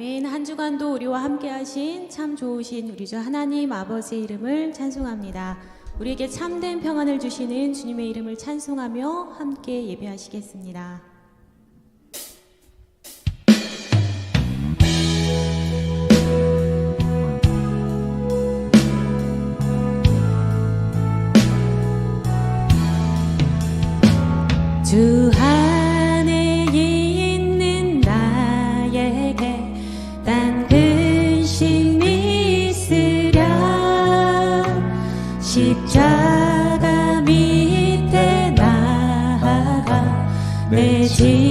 아멘. 한 주간도 우리와 함께 하신 참 좋으신 우리 주 하나님 아버지의 이름을 찬송합니다. 우리에게 참된 평안을 주시는 주님의 이름을 찬송하며 함께 예배하시겠습니다. 십자가 밑에 나아가 내 집.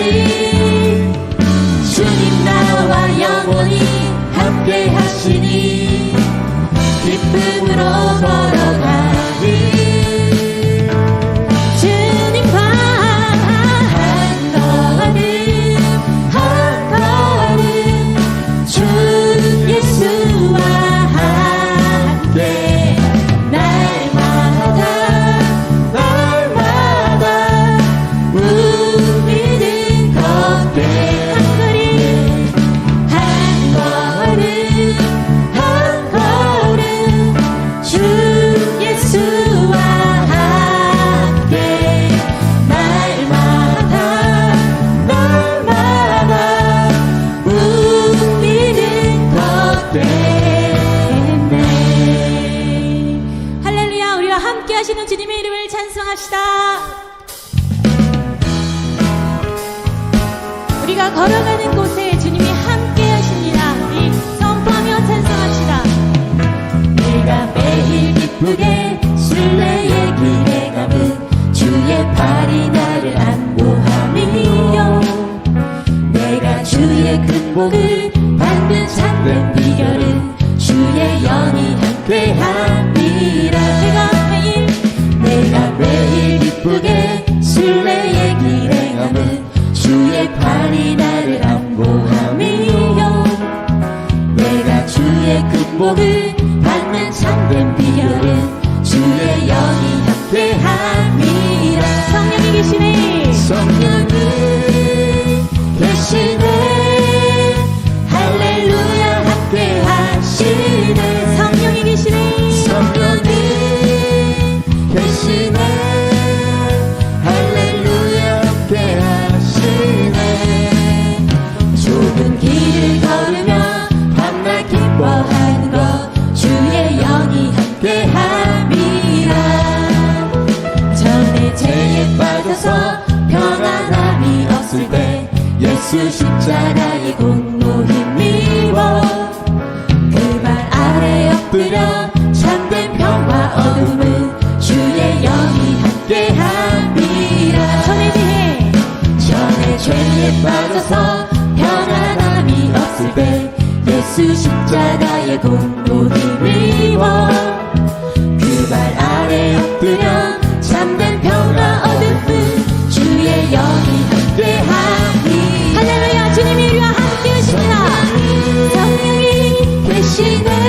see 참된 평화 어둠은 주의 영이 함께합니다. 전의 지혜 전에 죄에 빠져서 편안함이 없을 때 예수 십자가의 공포를 미워. 그 발 아래 엎드려 참된 평화 어둠은 주의 영이 함께합니다. 할렐루야 주님이 우리와 함께 하십니다. 성령이 계시네.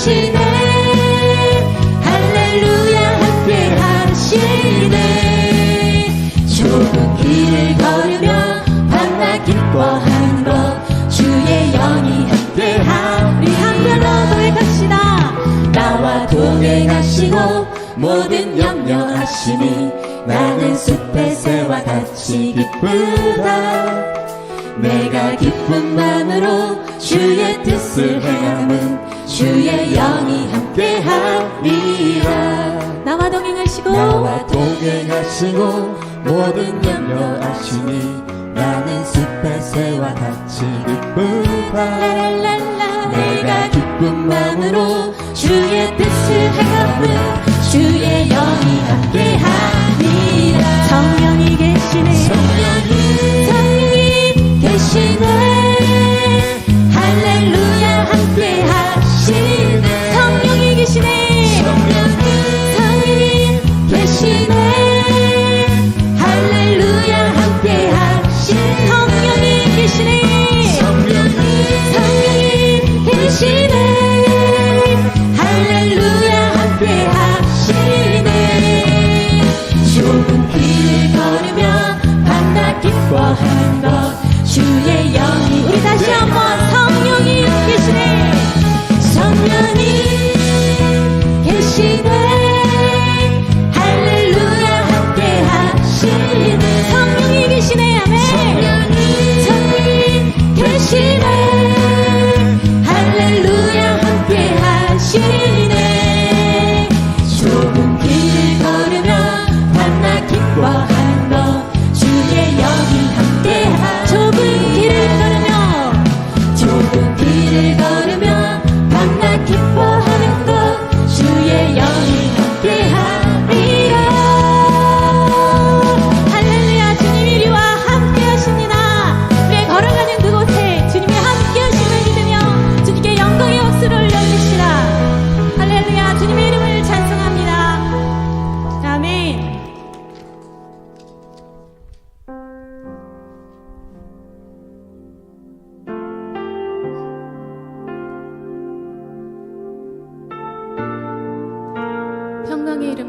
시네, 할렐루야 함께 하시네. 좁은 길을 걸으며 밤낮 기뻐하는 것 주의 영이 함께 하리. 함께 너도에 갑시다. 나와 동행하시고 모든 염려하시니 나는 숲의 새와 같이 기쁘다. 내가 기쁜 마음으로 주의 뜻을 행함은 주의 영이 함께하리라 나와 동행하시고. 나와 동행하시고 모든 염려하시니 나는 숲의 새와 같이 기쁨과 내가 기쁜 마음으로 주의 뜻을 행하며 주의 영이 함께하리라 성령이 계시네. 성령이 성령이 계시네.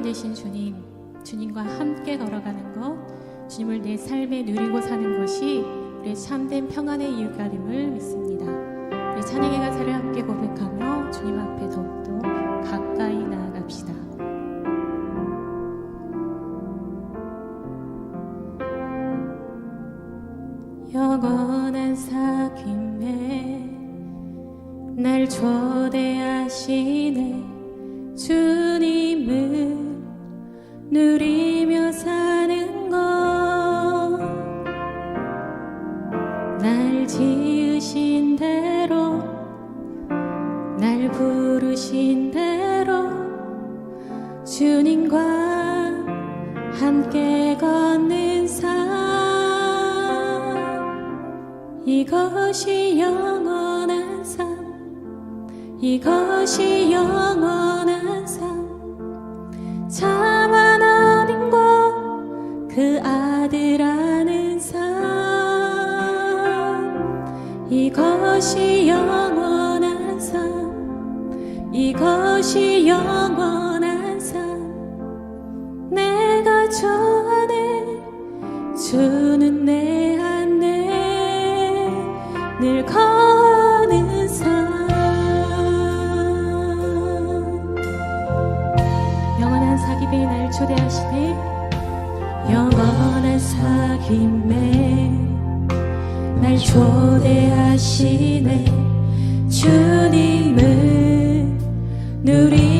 왕 되신 주님, 주님과 함께 걸어가는 것, 주님을 내 삶에 누리고 사는 것이 우리의 참된 평안의 이유가임을 믿습니다. 우리 찬양의 가사를 함께 고백하며 주님 앞에 더욱더 가까이 나아갑시다. 영원한 사귐에 날 초대하시네 주님을 누리며 사는 것날 지으신 대로 날 부르신 대로 주님과 함께 걷는 삶. 이것이 영원한 삶. 이것이 영원한 초대하시네. 주님을 누리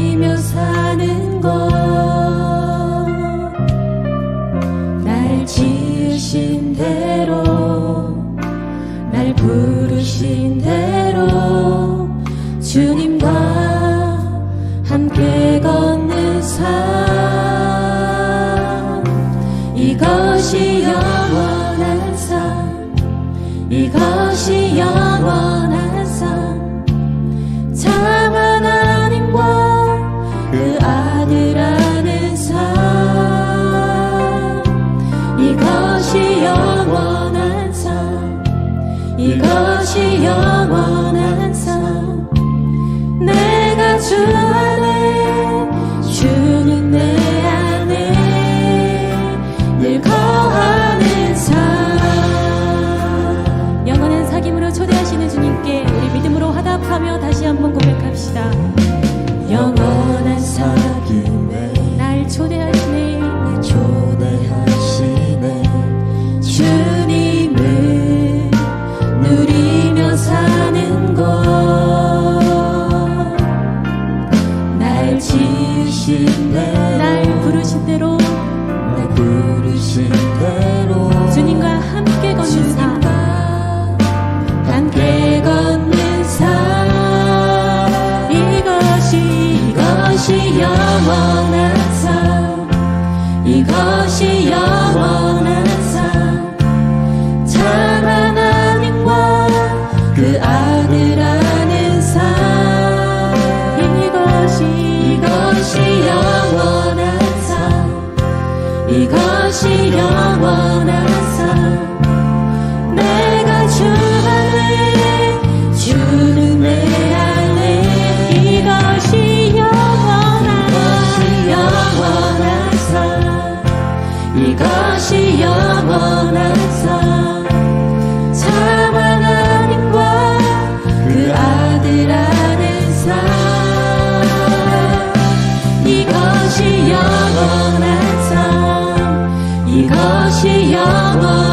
이것이 영원한